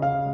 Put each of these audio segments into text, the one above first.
বসন্ত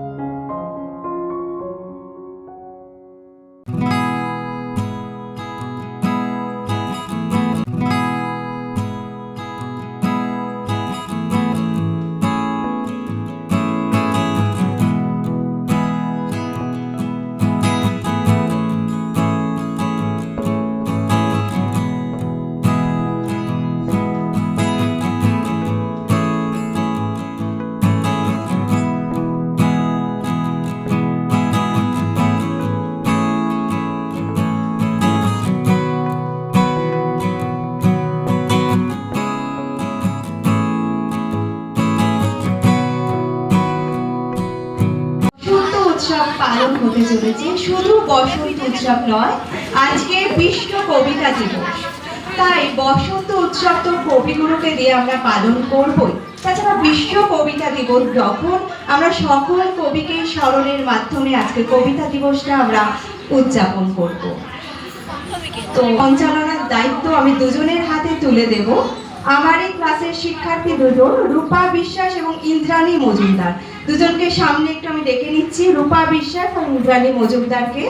চলেছে শুধু বসন্ত উৎসব নয়, আজকে বিশ্ব কবিতা দিবস। তাই বসন্ত উৎসব তো কবিগুরুকে দিয়ে আমরা পালন করবই। তাছাড়া বিশ্ব কবিতা দিবস যখন আমরা সকল কবিকে স্মরণের মাধ্যমে আজকে কবিতা দিবসটা আমরা উদযাপন করব। তো সঞ্চালনার দায়িত্ব আমি দুজনের হাতে তুলে দেব। আমার এই ক্লাসের শিক্ষার্থী দুজন, রূপা বিশ্বাস এবং ইন্দ্রাণী মজুমদার। দুজনকে সামনে একটু আমি ডেকে নিচ্ছি, রূপা বিশ্বাস আর ইন্দ্রাণী মজুমদারকে।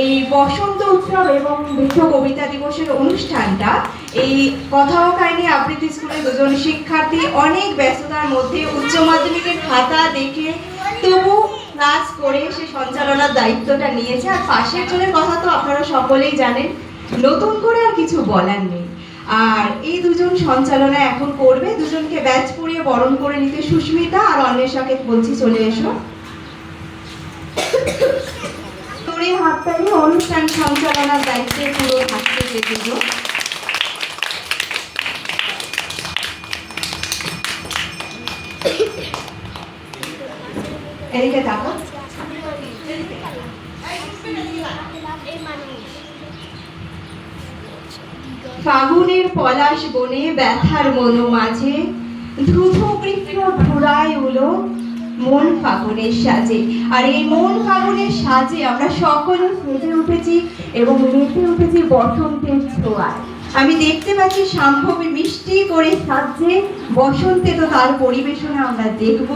এই বসন্ত উৎসব এবং বিশ্ব কবিতা দিবসের অনুষ্ঠানটা, এই কথা ও কাহিনী আবৃত্তি স্কুলের দুজন শিক্ষার্থী অনেক ব্যস্ততার মধ্যে উচ্চ মাধ্যমিকের খাতা দেখে তবু ক্লাস করে সে সঞ্চালনার দায়িত্বটা নিয়েছে। আর পাশের জনের কথা তো আপনারা সকলেই জানেন, নতুন করে আর কিছু বলার নেই। আর এই দুজন সঞ্চালনা এখন করবে। দুজনকে ব্যাচ পরিয়ে বরণ করে নিতে সুস্মিতা আর অন্বেষাকে বলছি চলে এসো। তোরে হাততালি, অনুষ্ঠান সঞ্চালনার দায়িত্বে পুরো থাকতে দুজন এদিকে তাকো ফাগুনের পলাশ বনে ব্যথার মনো মাঝে ধুধু কৃষ্ণ ধুরায় উলো মন ফাগুনের সাজে। আর এই মন ফাগুনের সাজে আমরা সকলে সেজে উঠেছি এবং মেতে উঠেছি বসন্তের ছোঁয়ায়। আমি দেখতে পাচ্ছি সম্ভবে মিষ্টি করে সাজছে বসন্তে তো তার পরিবেশনা আমরা দেখব।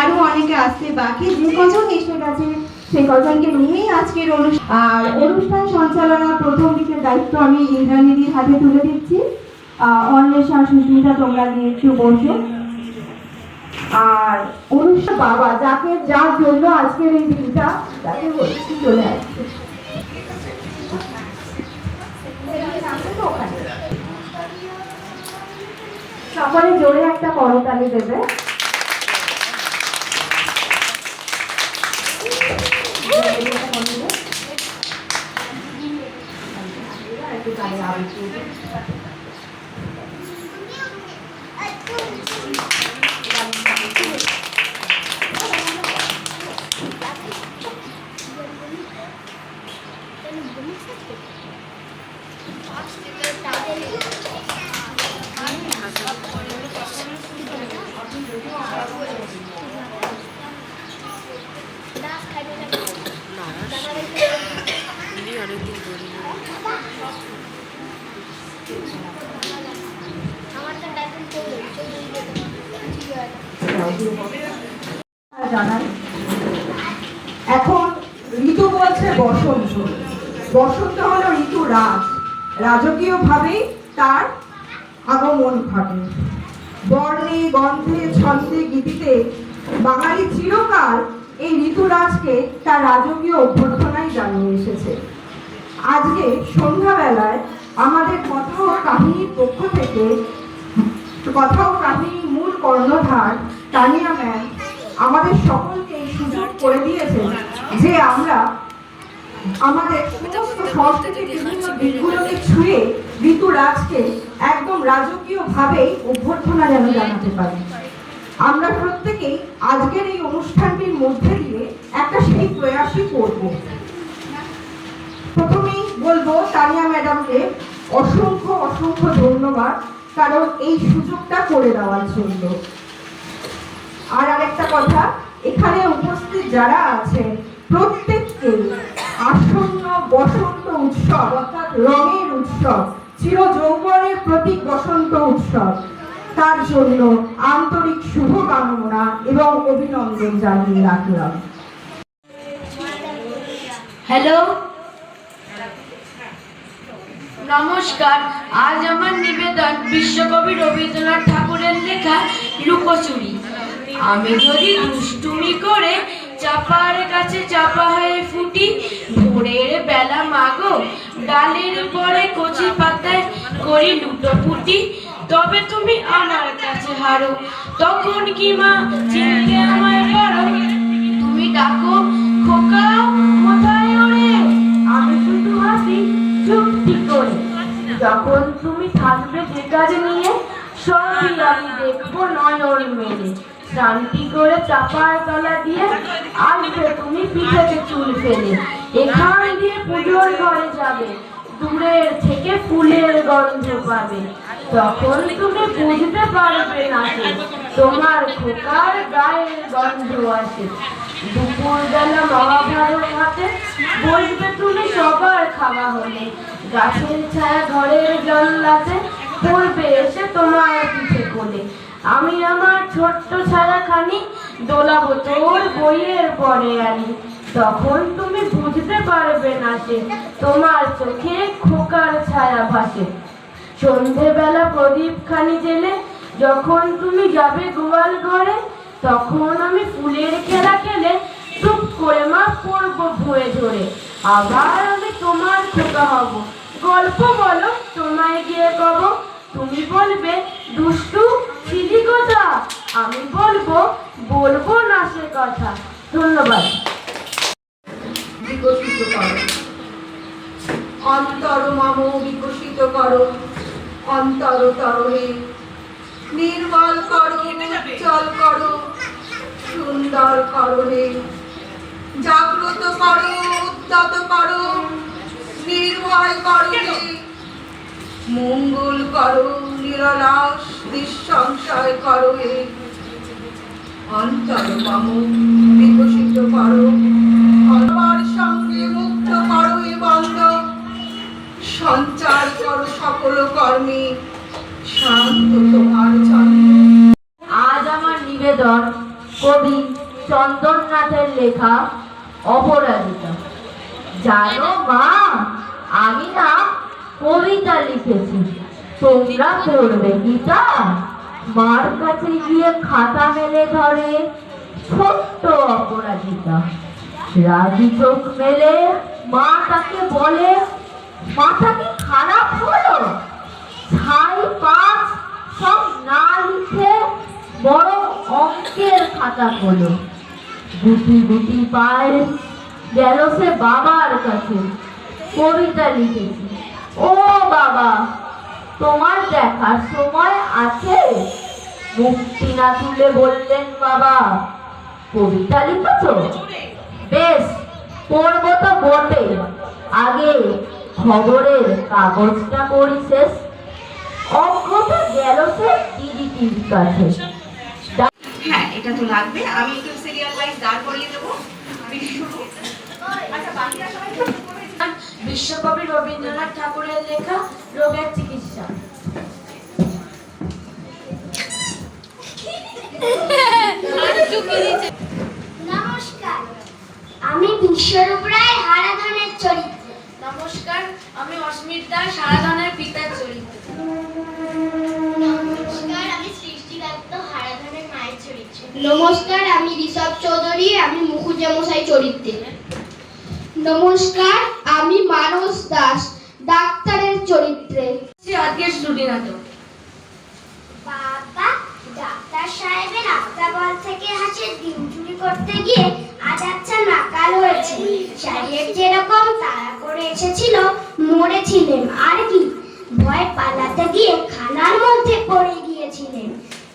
আরও অনেকে আসতে বাকি যে কজন এসে গেছে সেই কজনকে নিয়েই আজকের অনুষ্ঠান। আর অনুষ্ঠান সঞ্চালনার প্রথম দিকের দায়িত্ব আমি ইন্দ্রাণীদির হাতে তুলে দিচ্ছি। অন্বেষা সুস্মিতা, তোমরা নিয়ে একটু বসো। আর অনুষ্ঠান বাবা, যাকে যার জন্য আজকের এই দিনটা তাকে বলছি চলে আসছে। সকলে জোরে একটা করতালি দেবে। একটু গানে আবৃত্তি দেবে। দিদি অনেকদিন করি না জানাই, এখন ঋতু বলছে বসন্ত। বসন্ত হলো ঋতু রাজ। রাজকীয় ভাবেই তার আগমন ঘটে। বর্ণে, গন্ধে, ছন্দে, গীতিতে বাঙালি চিরকাল এই ঋতুরাজকে তার রাজকীয় অভ্যর্থনাই জানিয়ে এসেছে। আজকে সন্ধ্যাবেলায় আমাদের কথা ও কাহিনীর পক্ষ থেকে, কথা ও কাহিনীর মূল কর্ণধার তানিয়া ম্যাম আমাদের সকলকে এই সুযোগ করে দিয়েছেন যে আমরা আমাদের সমস্ত সংস্কৃতির বিভিন্ন দিকগুলোকে ছুঁয়ে ঋতুরাজকে একদম রাজকীয় ভাবেই অভ্যর্থনা যেন জানাতে পারি। আমরা প্রত্যেকেই আজকের এই অনুষ্ঠানটির মধ্যে দিয়ে একটা সেই প্রয়াসই করব। প্রথমেই বলব তানিয়া ম্যাডামকে অসংখ্য অসংখ্য ধন্যবাদ, কারণ এই সুযোগটা করে দেওয়ার জন্য। আর আরেকটা কথা, এখানে উপস্থিত যারা আছেন, প্রত্যেককে আসন্ন বসন্ত উৎসব, অর্থাৎ রঙের উৎসব চির যৌবনের প্রতীক বসন্ত উৎসব, তার জন্য আন্তরিক শুভকামনা এবং অভিনন্দন জানিয়ে রাখলাম। হ্যালো? নমস্কার। আজ আমার নিবেদন বিশ্বকবি রবীন্দ্রনাথ ঠাকুরের লেখা লুকোচুরি আমি যদি দুষ্টুমি করে চাপার কাছে চাপা হয়ে ফুটি, ভোরের বেলা মাগো, ডালের পরে কচি পাতায় করি লুটো ফুটি তবে তুমি আমার কাছে হারো। তখন কি মা চিনতে আমায় পারো তুমি ডাকো খোকা করে যখন তুমি থাকবে যে কাজ নিয়ে, সবই আমি দেখব নয়ন মেলে শান্তি করে চাপার তলা দিয়ে আসবে তুমি পিঠেতে চুল ফেলে। এখান দিয়ে পুজোর ঘরে যাবে, দূরের থেকে ফুলের গন্ধ পাবে। তখন তুমি বুঝতে পারবে না তোমার খোকার গায়ের গন্ধ আসে। দুপুরবেলা মহাভারত হাতে বসবে তুমি সবার খাওয়া হলে। গাছের ছায়া ঘরের জল্লাতে পড়বে এসে তোমার পিঠে কোলে। আমি আমার ছোট্ট ছায়াখানি দোলাবো তোর বইয়ের পরে আনি তখন তুমি বুঝতে পারবে না সে তোমার চোখে খোকার ছায়া ভাসে। সন্ধেবেলা প্রদীপ খানি জেলে যখন তুমি যাবে গোয়াল ঘরে, তখন আমি ফুলের খেলা খেলে চুপ করে মা পড়ব ভুয়ে ধরে। আবার আমি তোমার খোকা হব। গল্প বলো, তোমায় গিয়ে কব। তুমি বলবে, দুষ্টু, ছিলি কথা? আমি বলব বলব না সে কথা। ধন্যবাদ। বিকশিত করো। অন্তর মম বিকশিত করো। অন্তর তরহে নির্মল করো উজ্জ্বল করো। সুন্দর করো জাগ্রত করো, উদ্যত করো। নির্ভয় করো মঙ্গল করো, নিরলাস নিঃসংশয় করো অন্তর বিকশিত করো। আমার সঙ্গে মুক্ত করো এ বন্ধ। সঞ্চার করো সকল কর্মে, শান্ত তোমার আজ আমার নিবেদন কবি চন্দননাথের লেখা অপরাজিতা। জানো মা, আমি না কবিতা লিখেছি। তোমরা পড়বে গীতা। মার কাছে গিয়ে খাতা মেলে ধরে, ছোট্ট অপরাধিতা রাজি চোখ মেলে, মা তাকে বলে, মাথা কি খারাপ হলো? ছাই, পাঁচ, সব না লিখে বড় অঙ্কের খাতা হলো গুটি গুটি পায় গেল সে বাবার কাছে কবিতা লিখেছি। ও বাবা, তোমার দেখার সময় আছে? মুক্তি না তুলে বললেন বাবা, কবিতা লিখেছ? বেশ, পড়ব তো বটে। আগে খবরের কাগজটা করি শেষ। অজ্ঞতা গেল সে দিদিটির কাছে। হ্যাঁ এটা তো লাগবে। আমি একটু সিরিয়াল ওয়াইজ দাঁড় করিয়ে দেবো। বিশ্বরূপ আচ্ছা বাকিরা সবাই চুপ করে বিশ্বকবি রবীন্দ্রনাথ ঠাকুরের লেখা রোগের চিকিৎসা। নমস্কার আমি বিশ্বরূপ রায় হারাধনের চরিত্রে। নমস্কার আমি অস্মিত দাস সারাধনের পিতার চরিত্র। নমস্কার আমি সৃষ্টি দত্ত হারাধনের মায়ের চরিত্রে। নমস্কার আমি ঋষভ চৌধুরী আমি মুখুজ্জা মশাই চরিত্রে। নমস্কার আমি মানস দাস ডাক্তারের চরিত্রে। আজকে শ্রুতি নাটক বাবা ডাক্তার সাহেবের আস্তাবল থেকে হাঁসের ডিম চুরি করতে গিয়ে আজ আচ্ছা নাকাল হয়েছে। সাহেব যেরকম তারা করে এসেছিল মরেছিলেন আর কি। ভয় পালাতে গিয়ে খানার মধ্যে পড়ে গিয়েছিলেন।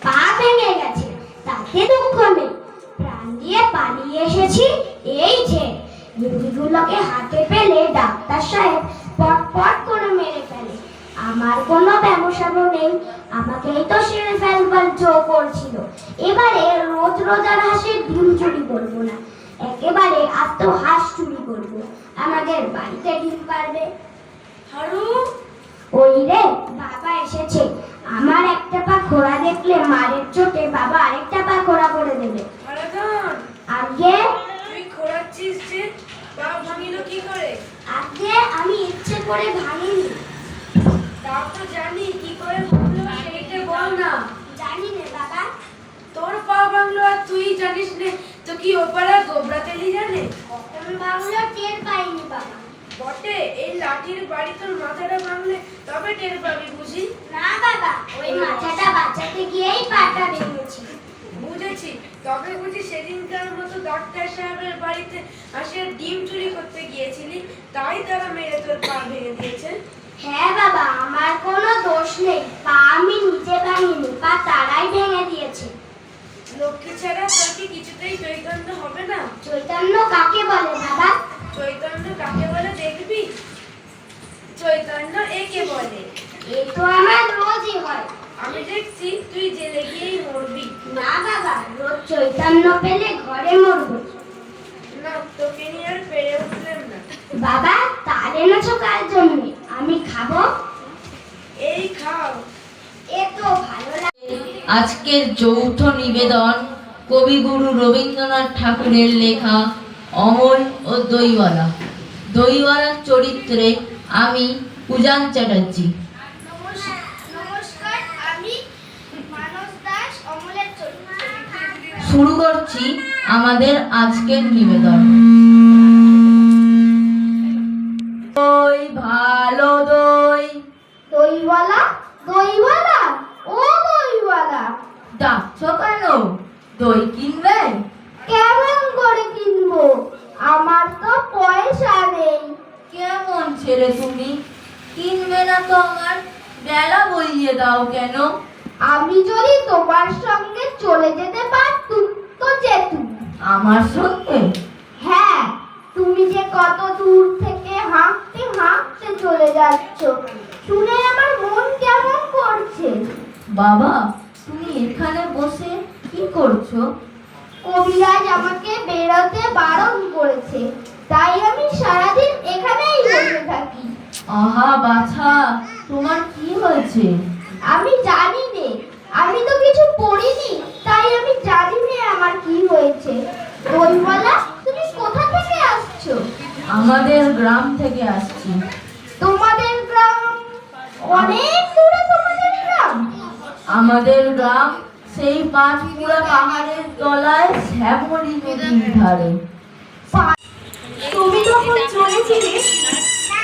পা ভেঙে গেছে তাতে দুঃখ নেই। প্রাণ দিয়ে পালিয়ে এসেছি এই যে। রুগীগুলোকে হাতে পেলে ডাক্তার সাহেব পট পট করে মেরে ফেলে। আমার কোনো ব্যবসা নেই, আমাকেই তো সেরে ফেলবার জো করছিল। এবারে রোজ রোজ আর হাঁসের ডিম চুরি করব না। একেবারে আর তো হাঁস চুরি করব আমাদের বাড়িতে ডিম পারবে হারু ওই রে বাবা এসেছে আমার একটা পা খোড়া দেখলে মারের চোটে বাবা আরেকটা পা খোড়া করে দেবে আরাধন আগে তুই খোঁড়াচ্ছিস যে পা ভাঙিল কি করে আগে আমি ইচ্ছে করে ভাঙিনি তাও তো জানি কি করে ভাঙলো সেইটা বল না জানি না বাবা তোর পা ভাঙলো আর তুই জানিস নে তো কি ওপারা গোবরা তেলি জানে কখন ভাঙলো টের পাইনি বাবা বটে এই লাঠির বাড়ি তোর মাথাটা ভাঙলে তবে টের পাবি বুঝি? না বাবা ওই মাথাটা বাঁচাতে গিয়েই পাটা ভেঙেছি। বুঝেছি তবে বুঝি সেদিনকার মতো ডাক্তার সাহেবের বাড়িতে আসে ডিম চুরি করতে গিয়েছিলি তাই তারা মেরে তোর পা ভেঙে দিয়েছে? হ্যাঁ বাবা আমার কোনো দোষ নেই পা আমি নিজে ভাঙিনি পা তারাই ভেঙে দিয়েছে। লক্ষ্মী ছাড়া তোর কি কিছুতেই চৈতন্য হবে না? চৈতন্য কাকে বলে বাবা? চৈতন্য কাকে বলে দেখবি? চৈতন্য একে বলে। এ তো আমার রোজই হয়। আমি দেখছি তুই জেলে গিয়েই মরবি। না বাবা রোজ চৈতন্য পেলে ঘরে মরবো। না তোকে নিয়ে আর পেরে উঠলাম না। বাবা তাল এনেছো কার জন্য? আমি খাব? এই খাও। এ তো ভালো লাগে আজকের যৌথ নিবেদন কবিগুরু রবীন্দ্রনাথ ঠাকুরের লেখা অমল ও দইওয়ালা। দইওয়ালার চরিত্রে আমি পূজান চ্যাটার্জি। শুরু করছি আমাদের আজকের নিবেদন। দই ভালো দই। দইওয়ালা দইওয়ালা ও দইওয়ালা। ডাকছো কেন? দই কিনবেন কেমন করে কিনবো? আমার তো পয়সা নেই। কেমন ছেলে তুমি? কিনবে না তো আমার? বেলা বইয়ে দাও কেন? আমি যদি তোমার সঙ্গে চলে যেতে পারতুম তো যেতুম। আমার সঙ্গে? হ্যাঁ তুমি যে কত দূর থেকে হাঁটতে হাঁটতে চলে যাচ্ছ শুনে আমার মন কেমন করছে? বাবা তুমি এখানে বসে কি করছ? কবিরাজ আমাকে বেরোতে বারণ করেছে। তাই আমি সারাদিন এখানেই বসে থাকি। আহা বাছা তোমার কি হয়েছে? আমি জানি নে আমি তো কিছু পড়িনি তাই আমি জানি নে আমার কি হয়েছে। দইওয়ালা তুমি কোথা থেকে আসছো? আমাদের গ্রাম থেকে আসছি। তোমাদের গ্রাম অনেক দূরে তোমাদের গ্রাম? আমাদের গ্রাম সেই পাঁচপুরা পাহাড়ের তলায় শ্যামলী নদীর ধারে। তুমি যখন চলেছিলে,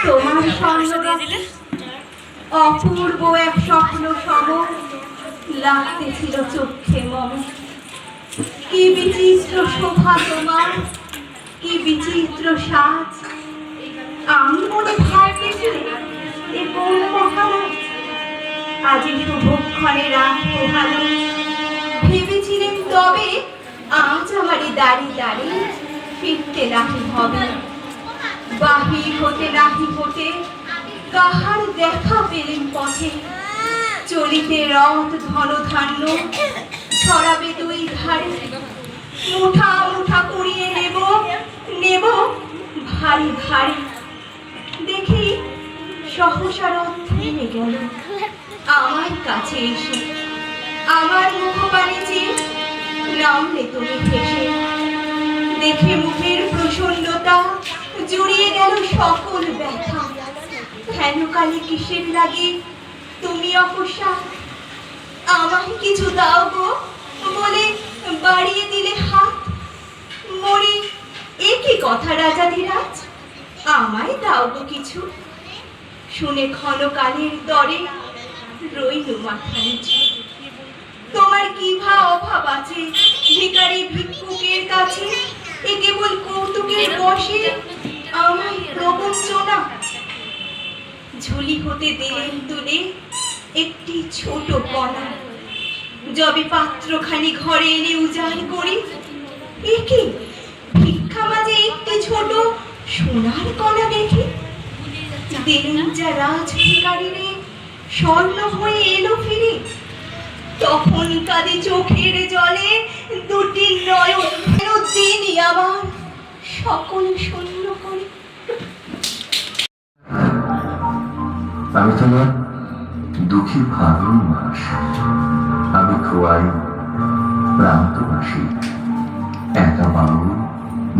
তোমার সঙ্গে অপূর্ব এক স্বপ্ন সম লাগতেছিল চোখে মম। কি বিচিত্র শোভা তোমার, কি বিচিত্র সাজ। আমি মনে ভাবতেছিলে এ কোন মহারাজ, আজি শুভক্ষণে রাত পোহালো। তবে আজ আমারই দাঁড়িয়ে দাঁড়িয়ে ফিরতে নাহি হবে। বাহির হতে নাহি হতে কাহার দেখা পেলেন পথে? চলিতে রথ ধন ধান্য ছড়াবে দুই ধারে। মুঠা মুঠা করিয়ে নেব নেব ভারী ভারী। দেখি সহসা রথ থেমে গেল। আমার কাছে এসে, আমার মুখপানে চেয়ে দেখে মুখের প্রসন্নতা জুড়িয়ে গেল সকল ব্যথা। কেন কালে কিসের লাগে? তুমি অকস্মা আমায় কিছু দাও গো। বলে বাড়িয়ে দিলে হাত। মরে এ কি কথা রাজা ধীরাজ? আমায় দাও গো কিছু। শুনে ক্ষণকালের দরে রইল মাথা নিচু তোমার কি ভা অভাব আছে? ভিখারি ভিক্ষুকের কাছে? এ কেবল কৌতুকের বসে? আমায় প্রবঞ্চনা ঝুলি হতে দিলেন তুলে একটি ছোট কণা। যবে পাত্রখানি ঘরে এনে উজাড় করি। একে ভিক্ষা মাঝে একটি ছোট সোনার কণা দেখি। দিলেন যা রাজ ভিখারিরে স্বর্ণ হয়ে এলো ফিরে। তখন কাঁদে চোখের জলে দুটি নয়ন দিনই আমার সকল শূন্য করে। আমি তোমার দুঃখী মাস আমি খোয়াই প্রান্তবাসী। একা বাউল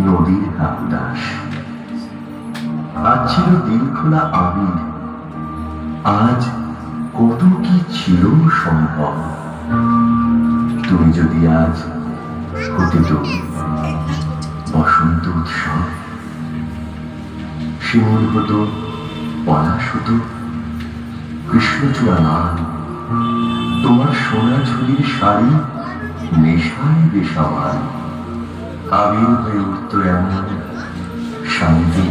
নদীর কাকুদাস আজ ছিল দিল খোলা আবির। আজ কত কি ছিল সম্ভব? তুমি যদি আজ হতে বসন্ত উৎসব শিমুল হতো পলাশ হতো কৃষ্ণচূড়া লাল তোমার সোনা ঝুলির শাড়ি নেশায় বেসামাল, আবির হয়ে উঠত এমন শান্তি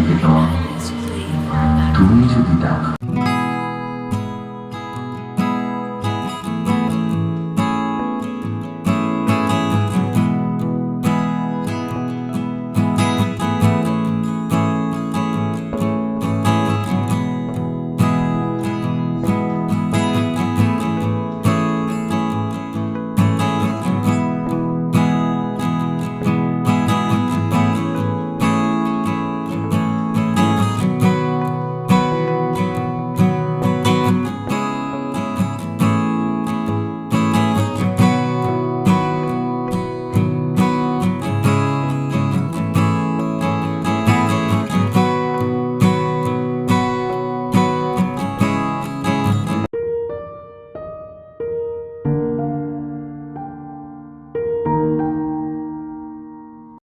তুমি যদি দেখো